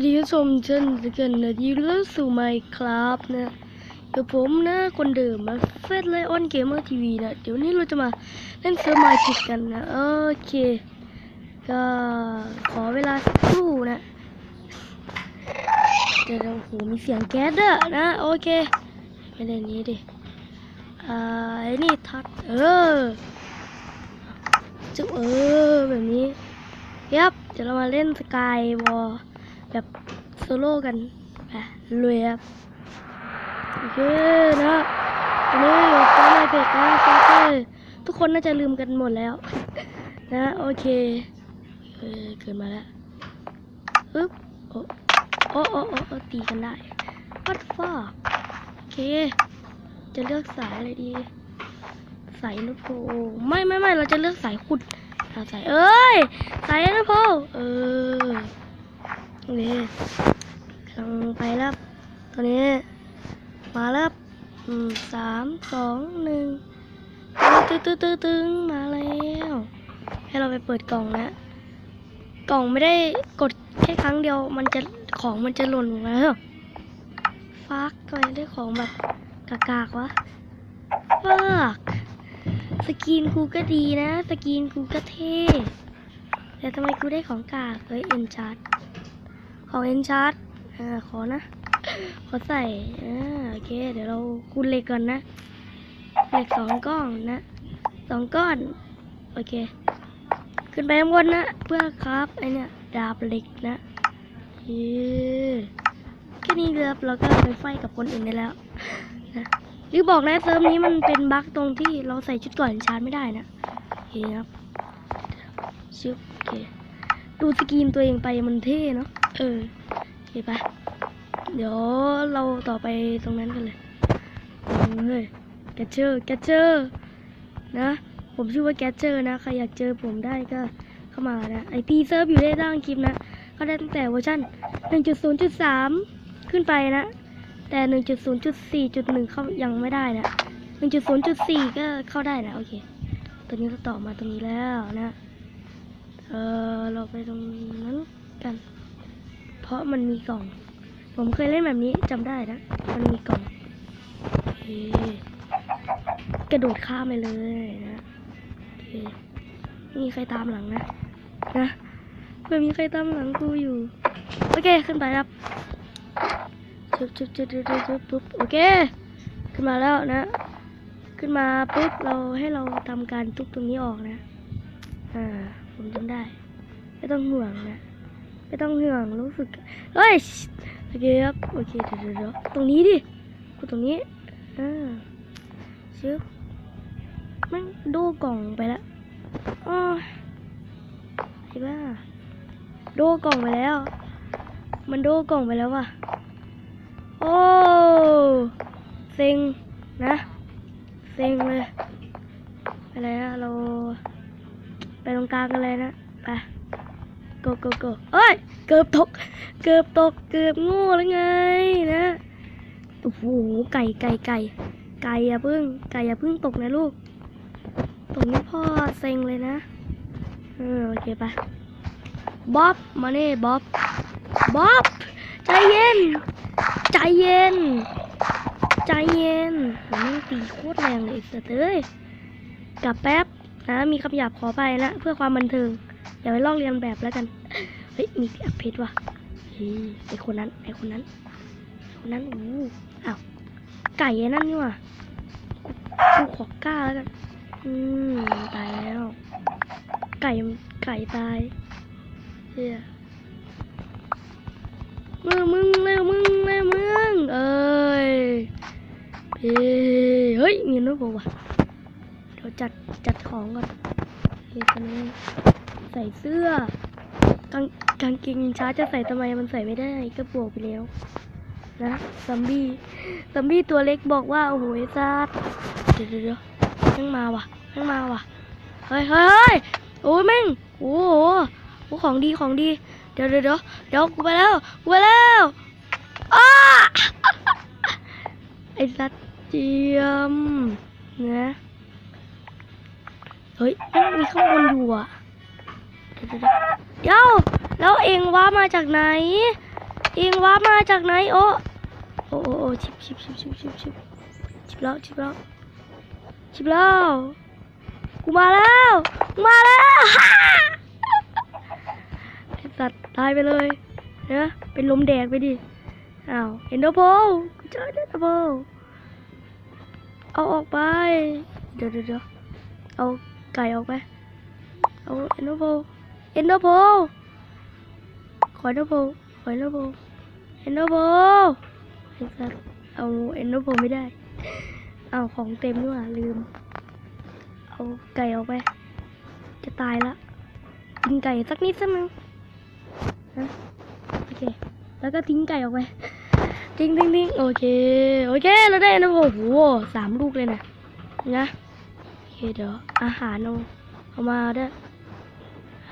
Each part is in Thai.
วัสดีผู้ชมเช่นกันนะยินดีรับสู่ไมค์ครับนะเดี๋ยวผมนะคนเดิมมาเฟซไลออนเกมเมอร์ทีวีนะเดี๋ยวนี้เราจะมาเล่นเซิร์ฟไมค์ผิดกันนะโอเค ก็ขอเวลาสักครู่นะเดี๋ยวโอ้โหมีเสียงแก๊สด้วยนะโอเคไม่เล่นนี้ดิอ่าไอ้นี่ทัดเออจุเออแบบนี้ยับเดี๋ยวเรามาเล่นสกายวอล แบบโซโล่กันไปลุยครับโอเคนะตอนนี้อยู่ฟ้าไมเพจนะฟาเตอร์ทุกคนน่าจะลืมกันหมดแล้ว นะโอเคเออเกิดมาแล้วอึ๊บโอ้โอ้โอ้โอ้ตีกันได้ what the fuck โอเค จะเลือกสายอะไรดีสายนุโพไม่ไม่ไม่เราจะเลือกสายขุดเอาใส่เอ้ยใส่นะพ่อเออ นี่กำลังไปแล้วตอนนี้ มาแล้วสามสองหนึ่งตึ๊ดตึ๊ดตึ๊ดตึ๊งมาแล้วให้เราไปเปิดกล่องนะ กล่องไม่ได้กดแค่ครั้งเดียว มันจะของมันจะหล่นลงมาแล้วฟักทำไมได้ของแบบกากๆวะฟักสกินกูก็ดีนะ สกินกูก็เท่แต่ทำไมกูได้ของกากเฮ้ยเอ็นชาร์ด ของเอ็นชาร์ดอ่าขอนะ ขอใส่อ่าโอเค เดี๋ยวเราคูณเหล็กก่อนนะ เหล็กสองก้อนนะสองก้อน โอเค ขึ้นไปข้างบนนะ เพื่อครับไอเนี่ยดาบเหล็กนะเย้แค่นี้เรือเราก็ไปไฟกับคนอื่นได้แล้วนะหรือบอกนะเซิร์ฟนี้มันเป็นบั๊กตรงที่เราใส่ชุดก่อนชาร์จไม่ได้นะโอเคครับชิบโอเคดูสกรีนตัวเองไปมันเท่เนาะ เออโอเคปะเดี๋ยวเราต่อไปตรงนั้นกันเลยเฮ้ยแกเจอร์แกเจอร์นะ ผมชื่อว่าแกเจอร์นะ ใครอยากเจอผมได้ก็เข้ามานะ ไอพีเซิร์ฟอยู่ได้ล่างคลิปนะ ก็ได้ตั้งแต่เวอร์ชัน1.0.3 ขึ้นไปนะ แต่ 1.0.4.1 เข้ายังไม่ได้นะ 1.0.4 ก็เข้าได้นะ โอเค ตอนนี้เราต่อมาตรงนี้แล้วนะ เออเราไปตรงนั้นกัน เพราะมันมีกล่อง ผมเคยเล่นแบบนี้จำได้นะ มันมีกล่องโอเคกระโดดข้ามไปเลยนะโอเคมีใครตามหลังนะ นะไม่มีใครตามหลังกูอยู่ โอเค ขึ้นไปครับชึบชึบชึบชึบชึบชึบปุ๊บโอเค ขึ้นมาแล้วนะ ขึ้นมาปุ๊บเราให้เราทำการทุบตรงนี้ออกนะ อ่า ผมจำได้ ไม่ต้องห่วงนะ ไม่ต้องห่วงรู้สึกเฮ้ยโอเคครับโอเคเดี๋ยวเดี๋ยวตรงนี้ดิกูตรงนี้อ่าชึบมันโดกล่องไปแล้วอ๋อไอ้บ้าโดกล่องไปแล้ว มันโดกล่องไปแล้วว่ะโอ้เซ็งนะเซ็งเลยไปเลยนะเราไปตรงกลางกันเลยนะไป โกโกโกเอ้ย เกือบตก เกือบตก เกือบโง่แล้วไงนะ โอ้โห ไก่ ไก่ ไก่ ไก่อย่าพึ่ง ไก่อย่าพึ่งตกนะลูกตรงนี้พ่อเซ็งเลยนะ เออ โอเคไปบ๊อบ มาเน่บ๊อบบ๊อบ ใจเย็น ใจเย็น ใจเย็นโหแม่งตีโคตรแรงเลยไอ้สัตว์เอ้ยกลับแป๊บนะ มีคำหยาบขอไปนะ เพื่อความบันเทิง อย่าไปลอกเรียนแบบแล้วกัน เฮ้ย มีอัพเพชรว่ะเฮ้ยไอคนนั้น ไอคนนั้น คนนั้นอู้อ้าวไก่ไอ้นั่นนี่ว่ะกูกูขอกล้าแล้วกัน อืมตายแล้ว ไก่ไก่ตายเฮียมึงมึงเร็วมึงเร็วมึง เอ้ยเฮ้ยเฮ้ยมีนุ๊กว่ะเดี๋ยวจัดจัดของก่อนเฮ้ยคนนี้ ใส่เสื้อกางกางเกงช้าจะใส่ทำไมมันใส่ไม่ได้ก็บวกไปแล้ว นะซัมบี้ซัมบี้ตัวเล็กบอกว่าโอ้โหซัดเดี๋ยวเดี๋ยวเดี๋ยวแม่งมาว่ะแม่งมาว่ะเฮ้ยเฮ้ยเฮ้ยโอ้ยแม่งโอ้โหโอ้ของดีของดีเดี๋ยวเดี๋ยวเดี๋ยวเดี๋ยวกูไปแล้วกูไปแล้วอ้าไอ้สัตว์เจียมนะเฮ้ยม่งมีข้างบนอยู่อะ เดี๋ยวแล้วเองว่ามาจากไหน เอิงว้ามาจากไหนโอ้โอ้โอ้ชิบชิบชิบชิบชิบชิบชิบแล้วชิบแล้วชิบแล้วกูมาแล้วมาแล้วไอสัตว์ตายไปเลยนะเป็นลมแดดไปดิอ้าวเอ็นโดโพกูเจอเอ็นโดโพเอาออกไปเดี๋ยวเดี๋ยวเอาไก่ออกไปเอาเอ็นโดโพเอ็นโดโพขอเอ็นโดโพขอเอ็นโดโพเอ็นโดโพไอ้สัตว์เอาเอ็นโดโพไม่ได้ เอาของเต็มด้วยว่ะลืม เอาไก่ออกไป จะตายละกินไก่สักนิดสักนึงนะโอเค แล้วก็ทิ้งไก่ออกไปทิ้งทิ้งทิ้งโอเค โอเค เราได้นะโอ้โหสามลูกเลยนะนะโอเคเดี๋ยวอาหารเอาเอามาด้วย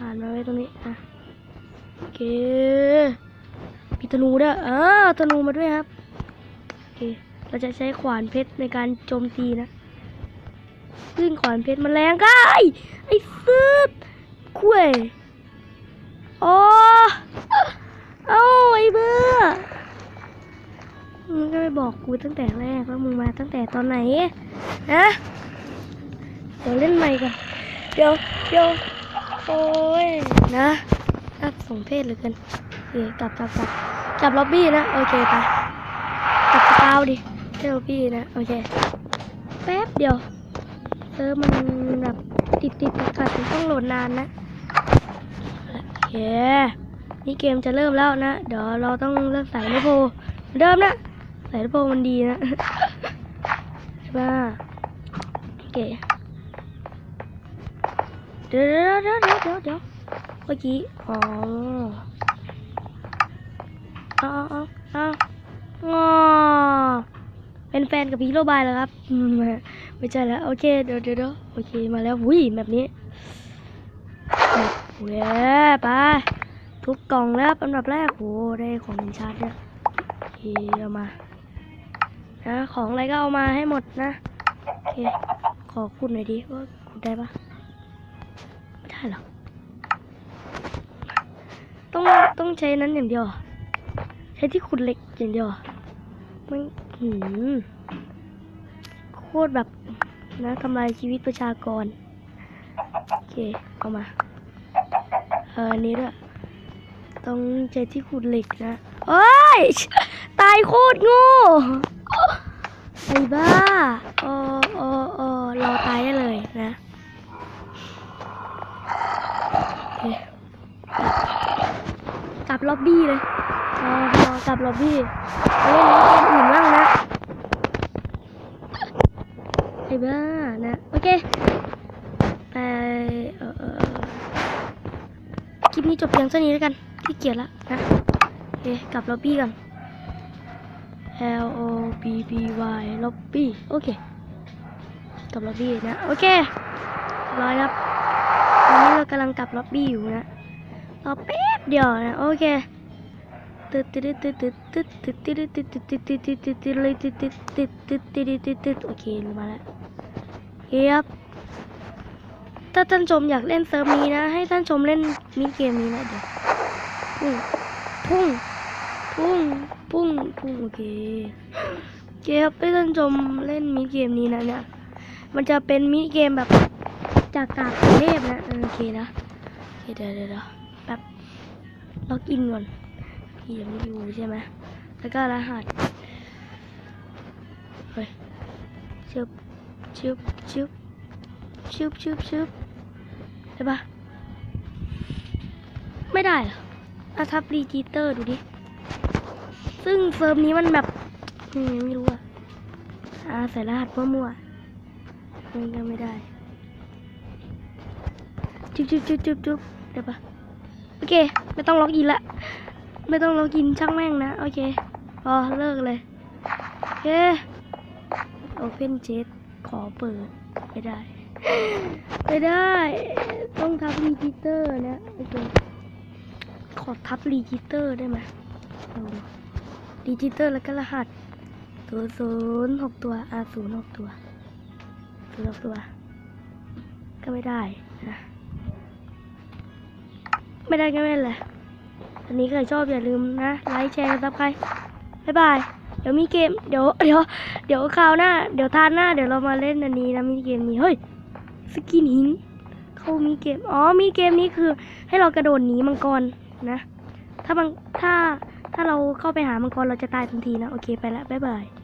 อาหารมาไว้ตรงนี้อะโอเคมีธนูด้วยอ่าธนูมาด้วยครับโอเคเราจะใช้ขวานเพชรในการโจมตีนะซึ่งขวานเพชรมันแรงก็ไอ้ไอ้ซึบคุ้ยอ๋อเอ้าไอ้เบื่อมึงก็ไม่บอกกูตั้งแต่แรกว่ามึงมาตั้งแต่ตอนไหนฮะเดี๋ยวเล่นใหม่กันเดี๋ยวเดี๋ยว โอ้ยนะน่าสงเพศเหลือเกินโอเคกลับกลับกลับกลับล็อบบี้นะ โอเคไปกลับสกาวดิเจ้าพี่นะ โอเค แป๊บเดียว เออมันแบบติดติดขัดๆมันต้องโหลดนานนะ โอเค นี่เกมจะเริ่มแล้วนะ เดี๋ยวเราต้องเลือกสายลูกโพเหมือนเดิมนะใสายลูกโพมันดีนะ ใช่ป่ะโอเค เดี๋ยวเดี๋ยวเดี๋ยวเดี๋ยวเดี๋ยวเมื่อกี้อ๋อเอาเอาเอาเอาอ๋อเป็นแฟนกับฮีโรบายแล้วครับไม่ใช่แล้วโอเคเดี๋ยวเดี๋ยวโอเคมาแล้วหุ้ยแบบนี้เว้ยไปทุบกล่องแล้วอันดับแรกโหได้ของมินชาร์ดเนี่ยโอเคเอามานะของอะไรก็เอามาให้หมดนะโอเคขอคุณหน่อยดิว่าคุณได้ปะ หรอ ต้องต้องใช้นั้นอย่างเดียว ใช้ที่ขุดเหล็กอย่างเดียว มันหืมโคตรแบบนะทำลายชีวิตประชากร โอเค เอามา เออนี้ด้วย ต้องใจที่ขุดเหล็กนะเอ้ย ตายโคตรโง่ไอ้บ้าอ้โอ้โอ้เราตายได้เลยนะโอเค กลับล็อบบี้เลยพอพอกลับล็อบบี้ไปเล่นเกมอื่นบ้างนะไอ้บ้านะโอเคไปเออเอคลิปนี้จบเพียงเท่านี้แล้วกันที่เกียจละนะโอเคกลับล็อบบี้กัน L O B B Y ล็อบบี้โอเคกลับล็อบบี้นะโอเครียบร้อยครับตอนนี้เรากำลังกลับล็อบบี้อยู่นะ รอแป๊บเดียวนะโอเคตึ๊ดตึ๊ดตึ๊ดตึ๊ดตึ๊ดตึ๊ดตึ๊ดตึ๊ดตึ๊ดตึ๊ดตึ๊ดตึ๊ดตึ๊ดเลยตึ๊ดตึ๊ดตึ๊ดตึ๊ดตึ๊ดตึ๊ดตึ๊ดโอเคมาแล้วเฮียบถ้าท่านชมอยากเล่นเซิร์ฟนี้นะ ให้ท่านชมเล่นมิเกมนี้นะเดี๋ยวพุ่งพุ่งพุ่งพุ่งพุ่งโอเคโอเคครับให้ท่านชมเล่นมิเกมนี้นะเนี่ยมันจะเป็นมิเกมแบบจากกากเทพนะเออโอเคนะโอเคเดี๋ยวเดี๋ยวเดี๋ยว ล็อกอินก่อนพี่ยังไม่อยู่ใช่ไหมแล้วก็รหัสเฮ้ยชึบชึบชึบชึบชึบชึบได้ปะไม่ได้เหรออาทับรีจิเตอร์ดูดิ ซึ่งเซิร์ฟนี้มันแบบไม่รู้อะอาใส่รหัสมั่วๆมันก็ไม่ได้ จุบจุ๊บจุ๊บจุ๊บจุ๊บได้ปะ โอเค ไม่ต้องล็อกอินละ ไม่ต้องล็อกอินช่างแม่งนะ โอเค พอเลิกเลย โอเค Open Jet ขอเปิด ไม่ได้ ไม่ได้ ต้องทับรีจิเตอร์นะ โอเค ขอทับรีจิเตอร์ได้ไหมดูรีจิเตอร์แล้วก็รหัสศูนย์ศูนย์หกตัวอาศูนย์หกตัวศูนย์หกตัว ก็ไม่ได้นะ ไม่ได้ก็ไม่เป็นไรวันนี้ใครชอบอย่าลืมนะ ไลค์แชร์ซับใครบ๊ายบาย เดี๋ยวมีเกม เดี๋ยว เดี๋ยว เดี๋ยวคราวหน้า เดี๋ยวทานหน้า เดี๋ยวเรามาเล่นอันนี้นะมีเกมนี้ เฮ้ย สกินหิน เขามีเกม อ๋อ มีเกมนี้คือ ให้เรากระโดดหนีมังกรนะ ถ้ามังถ้า ถ้าเราเข้าไปหามังกรเราจะตายทันทีนะ โอเค ไปละบ๊ายบาย